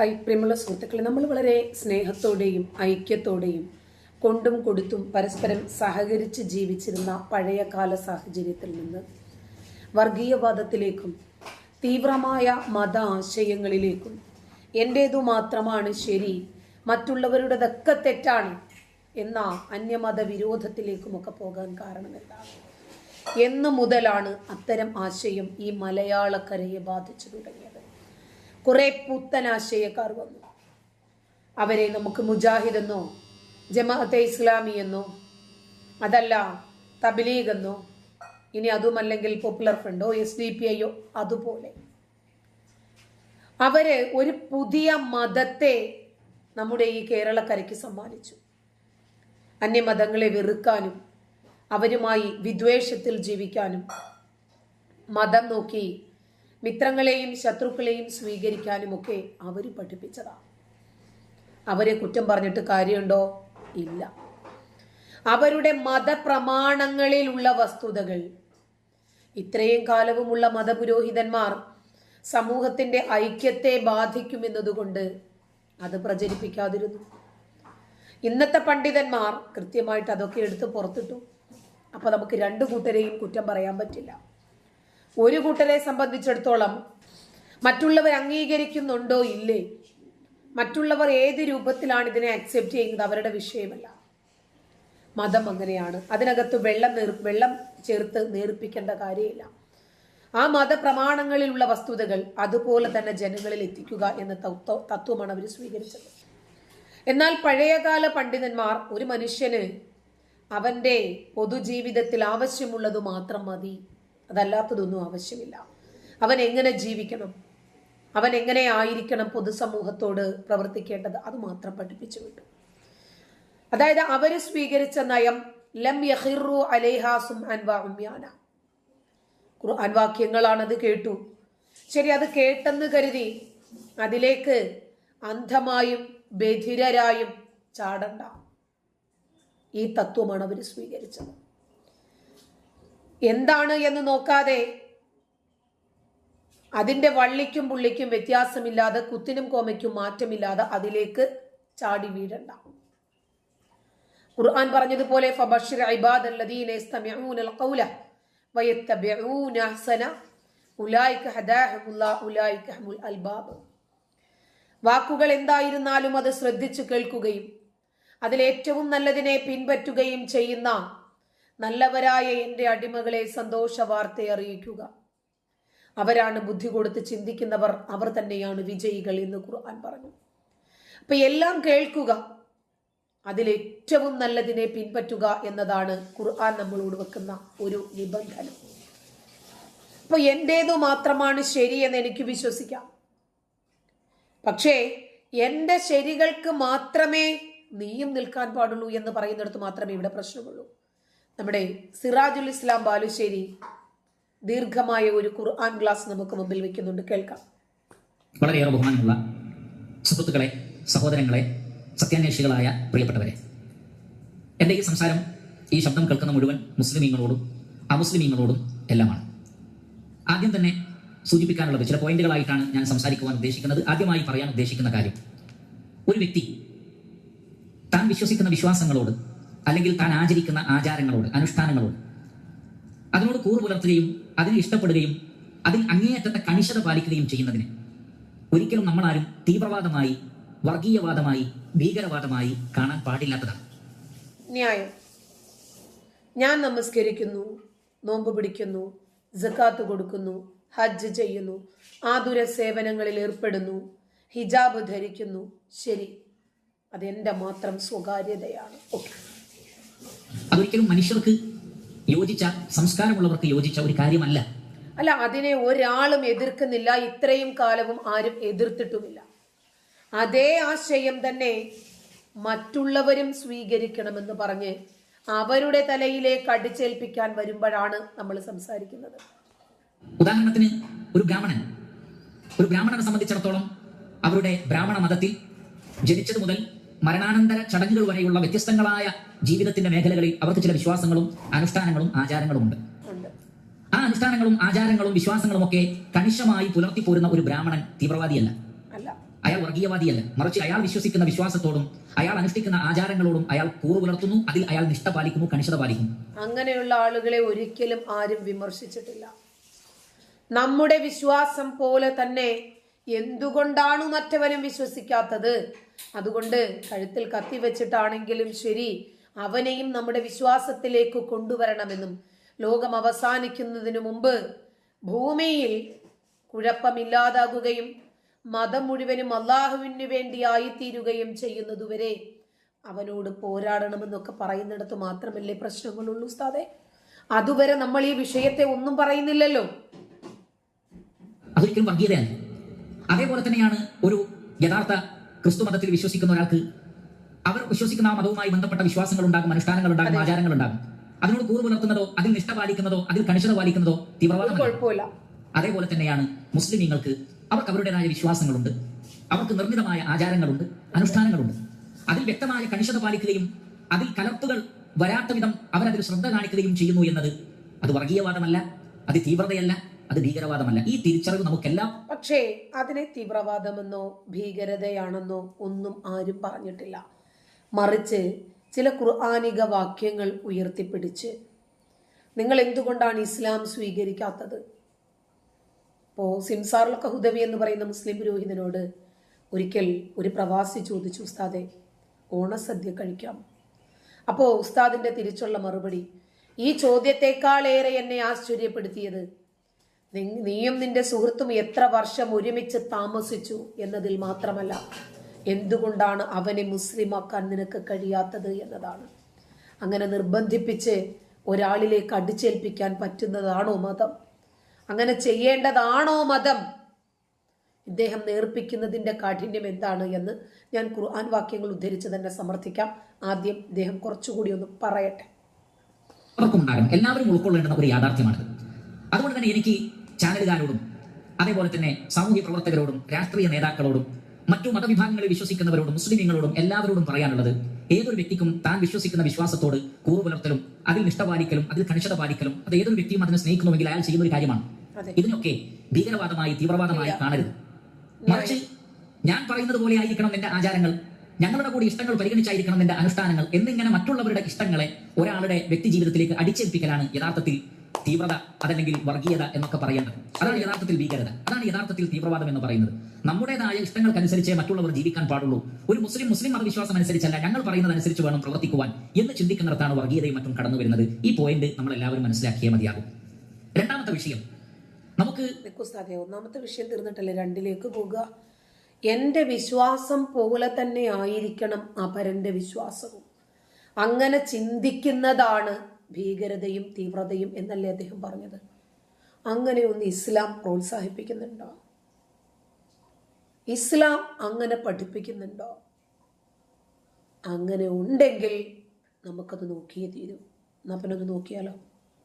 Hi പ്രിയമുള്ള സുഹൃത്തുക്കളെ നമ്മൾ വളരെ സ്നേഹത്തോടെയും ഐക്യത്തോടെയും കൊണ്ടും കൊടുത്തും പരസ്പരം സഹകരിച്ച് ജീവിച്ചിരുന്ന പഴയകാല സാഹചര്യത്തിൽ നിന്ന് വർഗീയവാദത്തിലേക്കും തീവ്രമായ മത ആശയങ്ങളിലേക്കും എന്റേതു മാത്രമാണ് ശരി മറ്റുള്ളവരുടേതൊക്കെ തെറ്റാണ് എന്ന അന്യമത വിരോധത്തിലേക്കുമൊക്കെ പോകാൻ കാരണം എന്താണ്? എന്ന് മുതലാണ് അത്തരം ആശയം ഈ മലയാളക്കരയെ ബാധിച്ചു തുടങ്ങിയത്. കുറെ പുത്തനാശയക്കാർ വന്നു. അവരെ നമുക്ക് മുജാഹിദ് എന്നോ ജമാഅത്തെ ഇസ്ലാമി എന്നോ അതല്ല തബ്ലീഗ് എന്നോ ഇനി അതുമല്ലെങ്കിൽ പോപ്പുലർ ഫ്രണ്ടോ എസ് ഡി പി ഐയോ അതുപോലെ. അവർ ഒരു പുതിയ മതത്തെ നമ്മുടെ ഈ കേരളക്കരയ്ക്ക് സമ്മാനിച്ചു. അന്യമതങ്ങളെ വെറുക്കാനും അവരുമായി വിദ്വേഷത്തിൽ ജീവിക്കാനും മതം നോക്കി മിത്രങ്ങളെയും ശത്രുക്കളെയും സ്വീകരിക്കാനുമൊക്കെ അവർ പഠിപ്പിച്ചതാണ് അവരെ കുറ്റം പറഞ്ഞിട്ട് കാര്യമുണ്ടോ? ഇല്ല. അവരുടെ മതപ്രമാണങ്ങളിലുള്ള വസ്തുതകൾ. ഇത്രയും കാലവുമുള്ള മതപുരോഹിതന്മാർ സമൂഹത്തിന്റെ ഐക്യത്തെ ബാധിക്കുമെന്നതുകൊണ്ട് അത് പ്രചരിപ്പിക്കാതിരുന്നു. ഇന്നത്തെ പണ്ഡിതന്മാർ കൃത്യമായിട്ട് അതൊക്കെ എടുത്ത് പുറത്തിട്ടു. അപ്പൊ നമുക്ക് രണ്ടു കൂട്ടരെയും കുറ്റം പറയാൻ പറ്റില്ല. ഒരു കൂട്ടരെ സംബന്ധിച്ചിടത്തോളം മറ്റുള്ളവർ അംഗീകരിക്കുന്നുണ്ടോ ഇല്ലേ? മറ്റുള്ളവർ ഏത് രൂപത്തിലാണ് ഇതിനെ അക്സെപ്റ്റ് ചെയ്യുന്നത്? അവരുടെ വിഷയമല്ല. മതം അങ്ങനെയാണ്. അതിനകത്ത് വെള്ളം നേർ വെള്ളം ചേർത്ത് നേർപ്പിക്കേണ്ട കാര്യമില്ല. ആ മതപ്രമാണങ്ങളിലുള്ള വസ്തുതകൾ അതുപോലെ തന്നെ ജനങ്ങളിൽ എത്തിക്കുക എന്ന തത്വ- തത്വമാണ് അവർ സ്വീകരിച്ചത്. എന്നാൽ പഴയകാല പണ്ഡിതന്മാർ ഒരു മനുഷ്യന് അവന്റെ പൊതുജീവിതത്തിൽ ആവശ്യമുള്ളത് മാത്രം മതി. അതല്ലാത്തതൊന്നും ആവശ്യമില്ല. അവൻ എങ്ങനെ ജീവിക്കണം? അവൻ എങ്ങനെ ആയിരിക്കണം പൊതുസമൂഹത്തോട് പ്രവർത്തിക്കേണ്ടത്? അത് മാത്രം പഠിപ്പിച്ചു വിട്ടു. അതായത് അവർ സ്വീകരിച്ച നയം ലം യഹിറു അലേഹാസും അൻവാ ഉമ്യാന. ഖുർആൻ കേട്ടു. ശരി അത് കേട്ടെന്ന് കരുതി അതിലേക്ക് അന്ധമായും ബധിരരായും ചാടണ്ട. ഈ തത്വമാണ് അവർ സ്വീകരിച്ചത്. എന്താണ് എന്ന് നോക്കാതെ അതിന്റെ വള്ളിക്കും പുള്ളിക്കും വ്യത്യാസമില്ലാതെ കുത്തിനും കോമയ്ക്കും മാറ്റമില്ലാതെ അതിലേക്ക് ചാടി വീഴണ്ട. ഖുർആൻ പറഞ്ഞതുപോലെ ഖൗല വാക്കുകൾ എന്തായിരുന്നാലും അത് ശ്രദ്ധിച്ചു കേൾക്കുകയും അതിലേറ്റവും നല്ലതിനെ പിൻപറ്റുകയും ചെയ്യുന്ന നല്ലവരായ എന്റെ അടിമകളെ സന്തോഷ വാർത്ത അറിയിക്കുക. അവരാണ് ബുദ്ധി കൊടുത്ത് ചിന്തിക്കുന്നവർ അവർ തന്നെയാണ് വിജയികൾ എന്ന് ഖുർആൻ പറഞ്ഞു. അപ്പൊ എല്ലാം കേൾക്കുക അതിലേറ്റവും നല്ലതിനെ പിൻപറ്റുക എന്നതാണ് ഖുർആൻ നമ്മളോട് വെക്കുന്ന ഒരു നിബന്ധന. അപ്പൊ എന്റെതു മാത്രമാണ് ശരിയെന്ന് എനിക്ക് വിശ്വസിക്കാം. പക്ഷേ എന്റെ ശരികൾക്ക് മാത്രമേ നീയും നിൽക്കാൻ പാടുള്ളൂ എന്ന് പറയുന്നിടത്ത് മാത്രമേ ഇവിടെ പ്രശ്നമുള്ളൂ. നമ്മുടെ സിറാജുൽ ഇസ്ലാം ബാലുശ്ശേരി ദീർഘമായ ഒരു ഖുർആൻ ക്ലാസ് നമുക്ക് മുമ്പിൽ വെക്കുന്നുണ്ട്. കേൾക്കാം. വളരെയേറെ ബഹുമാനമുള്ള സുഹൃത്തുക്കളെ സഹോദരങ്ങളെ സത്യാന്വേഷികളായ പ്രിയപ്പെട്ടവരെ. എന്റെ ഈ സംസാരം ഈ ശബ്ദം കേൾക്കുന്ന മുഴുവൻ മുസ്ലിമീങ്ങളോടും അമുസ്ലിമീങ്ങളോടും എല്ലാമാണ്. ആദ്യം തന്നെ സൂചിപ്പിക്കാനുള്ളത് ചില പോയിന്റുകളായിട്ടാണ് ഞാൻ സംസാരിക്കുവാൻ ഉദ്ദേശിക്കുന്നത്. ആദ്യമായി പറയാൻ ഉദ്ദേശിക്കുന്ന കാര്യം ഒരു വ്യക്തി താൻ വിശ്വസിക്കുന്ന വിശ്വാസങ്ങളോട് അല്ലെങ്കിൽ താൻ ആചരിക്കുന്ന ആചാരങ്ങളോട് അനുഷ്ഠാനങ്ങളോട്. അതിനോട് കൂറു പുലർത്തുകയും അതിനെ ഇഷ്ടപ്പെടുകയും അതിൽ അങ്ങേയറ്റത്തെ കണിശത പാലിക്കുകയും ചെയ്യുന്നതിന് ഒരിക്കലും നമ്മളാരും തീവ്രവാദമായി വർഗീയവാദമായി ഭീകരവാദമായി കാണാൻ പാടില്ലാത്തതാണ്. ന്യായം. ഞാൻ നമസ്കരിക്കുന്നു നോമ്പ് പിടിക്കുന്നു ജക്കാത്ത് കൊടുക്കുന്നു ഹജ്ജ് ചെയ്യുന്നു ആതുര സേവനങ്ങളിൽ ഏർപ്പെടുന്നു ഹിജാബ് ധരിക്കുന്നു. ശരി അതെന്റെ മാത്രം സ്വകാര്യതയാണ്. ഓക്കെ. അതൊരിക്കലും മനുഷ്യർക്ക് യോജിച്ച സംസ്കാരമുള്ളവർക്ക് യോജിച്ച ഒരു കാര്യമല്ല. അല്ല അതിനെ ഒരാളും എതിർക്കുന്നില്ല ഇത്രയും കാലവും ആരും എതിർത്തിട്ടുമില്ല. അതേ ആശയം തന്നെ മറ്റുള്ളവരും സ്വീകരിക്കണമെന്ന് പറഞ്ഞ് അവരുടെ തലയിലേക്ക് അടിച്ചേൽപ്പിക്കാൻ വരുമ്പോഴാണ് നമ്മൾ സംസാരിക്കുന്നത്. ഉദാഹരണത്തിന് ഒരു ബ്രാഹ്മണൻ. ഒരു ബ്രാഹ്മണനെ സംബന്ധിച്ചിടത്തോളം അവരുടെ ബ്രാഹ്മണ മതത്തിൽ ജനിച്ചത് മുതൽ മരണാനന്തര ചടങ്ങുകൾ വരെയുള്ള വ്യത്യസ്തങ്ങളായ ജീവിതത്തിന്റെ മേഖലകളിൽ അവർക്ക് ചില വിശ്വാസങ്ങളും അനുഷ്ഠാനങ്ങളും ആചാരങ്ങളും ഉണ്ട് ആ അനുഷ്ഠാനങ്ങളും ആചാരങ്ങളും വിശ്വാസങ്ങളും ഒക്കെ കണിശമായി പുലർത്തി പോരുന്ന ഒരു ബ്രാഹ്മണൻ തീവ്രവാദിയല്ല. അയാൾ വർഗീയവാദിയല്ല. മറിച്ച് അയാൾ വിശ്വസിക്കുന്ന വിശ്വാസത്തോടും അയാൾ അനുഷ്ഠിക്കുന്ന ആചാരങ്ങളോടും അയാൾ കൂറു പുലർത്തുന്നു അതിൽ അയാൾ നിഷ്ഠ പാലിക്കുന്നു കണിശത പാലിക്കുന്നു. അങ്ങനെയുള്ള ആളുകളെ ഒരിക്കലും ആരും വിമർശിച്ചിട്ടില്ല. നമ്മുടെ വിശ്വാസം പോലെ തന്നെ എന്തുകൊണ്ടാണ് മറ്റവനും വിശ്വസിക്കാത്തത്? അതുകൊണ്ട് കഴുത്തിൽ കത്തി വെച്ചിട്ടാണെങ്കിലും ശരി അവനെയും നമ്മുടെ വിശ്വാസത്തിലേക്ക് കൊണ്ടുവരണമെന്നും ലോകം അവസാനിക്കുന്നതിന് മുമ്പ് ഭൂമിയിൽ കുഴപ്പമില്ലാതാകുകയും മതം മുഴുവനും അള്ളാഹുവിന് വേണ്ടിയായിത്തീരുകയും ചെയ്യുന്നതുവരെ അവനോട് പോരാടണമെന്നൊക്കെ പറയുന്നിടത്ത് മാത്രമല്ലേ പ്രശ്നങ്ങളുള്ളൂ ഉസ്താദെ? അതുവരെ നമ്മൾ ഈ വിഷയത്തെ ഒന്നും പറയുന്നില്ലല്ലോ. അതേപോലെ തന്നെയാണ് ഒരു യഥാർത്ഥ ക്രിസ്തു മതത്തിൽ വിശ്വസിക്കുന്ന ഒരാൾക്ക് അവർ വിശ്വസിക്കുന്ന ആ മതവുമായി ബന്ധപ്പെട്ട വിശ്വാസങ്ങൾ ഉണ്ടാകും അനുഷ്ഠാനങ്ങൾ ഉണ്ടാകും ആചാരങ്ങൾ ഉണ്ടാകും. അതിനോട് കൂറ് പുലർത്തുന്നതോ അതിൽ നിഷ്ഠ പാലിക്കുന്നതോ അതിൽ കണിശത പാലിക്കുന്നതോ തീവ്രവാദം അതേപോലെ തന്നെയാണ് മുസ്ലിമീങ്ങൾക്ക് അവർക്ക് അവരുടേതായ വിശ്വാസങ്ങളുണ്ട്. അവർക്ക് നിർമ്മിതമായ ആചാരങ്ങളുണ്ട് അനുഷ്ഠാനങ്ങളുണ്ട്. അതിൽ വ്യക്തമായ കണിശത പാലിക്കുകയും അതിൽ കലർപ്പുകൾ വരാത്ത വിധം അവരതിൽ ശ്രദ്ധ കാണിക്കുകയും ചെയ്യുന്നു എന്നത് അത് വർഗീയവാദമല്ല അത് തീവ്രതയല്ല അത് ഭീകരവാദമല്ല. ഈ തിരിച്ചറിവ് നമുക്കെല്ലാം പക്ഷേ അതിനെ തീവ്രവാദമെന്നോ ഭീകരതയാണെന്നോ ഒന്നും ആരും പറഞ്ഞിട്ടില്ല. മറിച്ച് ചില ഖുർആാനിക വാക്യങ്ങൾ ഉയർത്തിപ്പിടിച്ച്. നിങ്ങൾ എന്തുകൊണ്ടാണ് ഇസ്ലാം സ്വീകരിക്കാത്തത്? ഇപ്പോൾ സിംസാറിലൊക്കെ ഹുദവി എന്ന് പറയുന്ന മുസ്ലിം പുരോഹിതനോട് ഒരിക്കൽ ഒരു പ്രവാസി ചോദിച്ചു ഉസ്താദെ ഓണസദ്യ കഴിക്കാം. അപ്പോൾ ഉസ്താദിന്റെ തിരിച്ചുള്ള മറുപടി ഈ ചോദ്യത്തെക്കാളേറെ എന്നെ ആശ്ചര്യപ്പെടുത്തിയത് നീയും നിന്റെ സുഹൃത്തും എത്ര വർഷം ഒരുമിച്ച് താമസിച്ചു എന്നതിൽ മാത്രമല്ല എന്തുകൊണ്ടാണ് അവനെ മുസ്ലിമാക്കാൻ നിനക്ക് കഴിയാത്തത് എന്നതാണ്. അങ്ങനെ നിർബന്ധിപ്പിച്ച് ഒരാളിലേക്ക് അടിച്ചേൽപ്പിക്കാൻ പറ്റുന്നതാണോ മതം? അങ്ങനെ ചെയ്യേണ്ടതാണോ മതം? ഇദ്ദേഹം നേർപ്പിക്കുന്നതിന്റെ കാഠിന്യം എന്താണ് എന്ന് ഞാൻ ഖുർആൻ വാക്യങ്ങൾ ഉദ്ധരിച്ച് തന്നെ സമർത്ഥിക്കാം. ആദ്യം ഇദ്ദേഹം കുറച്ചുകൂടി ഒന്ന് പറയട്ടെ. എല്ലാവരും ഉൾക്കൊള്ളേണ്ടുന്ന ഒരു യാഥാർത്ഥ്യമാണ്. അതുകൊണ്ട് തന്നെ എനിക്ക് ചാനലുകാരോടും അതേപോലെ തന്നെ സാമൂഹ്യ പ്രവർത്തകരോടും രാഷ്ട്രീയ നേതാക്കളോടും മറ്റു മതവിഭാഗങ്ങളിൽ വിശ്വസിക്കുന്നവരോടും മുസ്ലിമീങ്ങളോടും എല്ലാവരോടും പറയാനുള്ളത് ഏതൊരു വ്യക്തിക്കും താൻ വിശ്വസിക്കുന്ന വിശ്വാസത്തോട് കൂറു പുലർത്തലും അതിൽ നിഷ്ഠ പാലിക്കലും അതിൽ കണിശത പാലിക്കലും അത് ഏതൊരു വ്യക്തിയും അതിനെ സ്നേഹിക്കണമെങ്കിൽ അയാൾ ചെയ്യുന്ന ഒരു കാര്യമാണ് ഇതിനൊക്കെ ഭീകരവാദമായി തീവ്രവാദമായി കാണരുത്. മറിച്ച് ഞാൻ പറയുന്നത് പോലെ ആയിരിക്കണം എന്റെ ആചാരങ്ങൾ ഞങ്ങളുടെ കൂടി ഇഷ്ടങ്ങൾ പരിഗണിച്ചായിരിക്കണം എന്റെ അനുഷ്ഠാനങ്ങൾ എന്നിങ്ങനെ മറ്റുള്ളവരുടെ ഇഷ്ടങ്ങളെ ഒരാളുടെ വ്യക്തി ജീവിതത്തിലേക്ക് അടിച്ചേൽപ്പിക്കലാണ് യഥാർത്ഥത്തിൽ തീവ്രത അതല്ലെങ്കിൽ വർഗീയത എന്നൊക്കെ പറയേണ്ടത്. അതാണ് യഥാർത്ഥത്തിൽ ഭീകരത. അതാണ് യഥാർത്ഥത്തിൽ തീവ്രവാദം എന്ന് പറയുന്നത്. നമ്മുടേതായ ഇഷ്ടങ്ങൾക്കനുസരിച്ചേ മറ്റുള്ളവർ ജീവിക്കാൻ പാടുള്ളൂ. ഒരു മുസ്ലിം മുസ്ലിം മതവിശ്വാസം അനുസരിച്ചല്ല ഞങ്ങൾ പറയുന്നത് പറയുന്നതനുസരിച്ച് വേണം പ്രവർത്തിക്കുവാൻ എന്ന് ചിന്തിക്കുന്നിടത്താണ് വർഗീയതയും മറ്റും കടന്നു വരുന്നത്. ഈ പോയിന്റ് നമ്മൾ എല്ലാവരും മനസ്സിലാക്കിയേ മതിയാകും. രണ്ടാമത്തെ വിഷയം. നമുക്ക് ഒന്നാമത്തെ വിഷയം തീർന്നിട്ടല്ലേ? രണ്ടിലേക്ക് പോകുക എന്റെ വിശ്വാസം പോലെ തന്നെ ആയിരിക്കണം അപരന്റെ വിശ്വാസവും. അങ്ങനെ ചിന്തിക്കുന്നതാണ് ഭീകരതയും തീവ്രതയും എന്നല്ലേ അദ്ദേഹം പറഞ്ഞത്? അങ്ങനെ ഒന്ന് ഇസ്ലാം പ്രോത്സാഹിപ്പിക്കുന്നുണ്ടോ? ഇസ്ലാം അങ്ങനെ പഠിപ്പിക്കുന്നുണ്ടോ? അങ്ങനെ ഉണ്ടെങ്കിൽ നമുക്കത് നോക്കിയേ തീരും. എന്നാ നോക്കിയാലോ?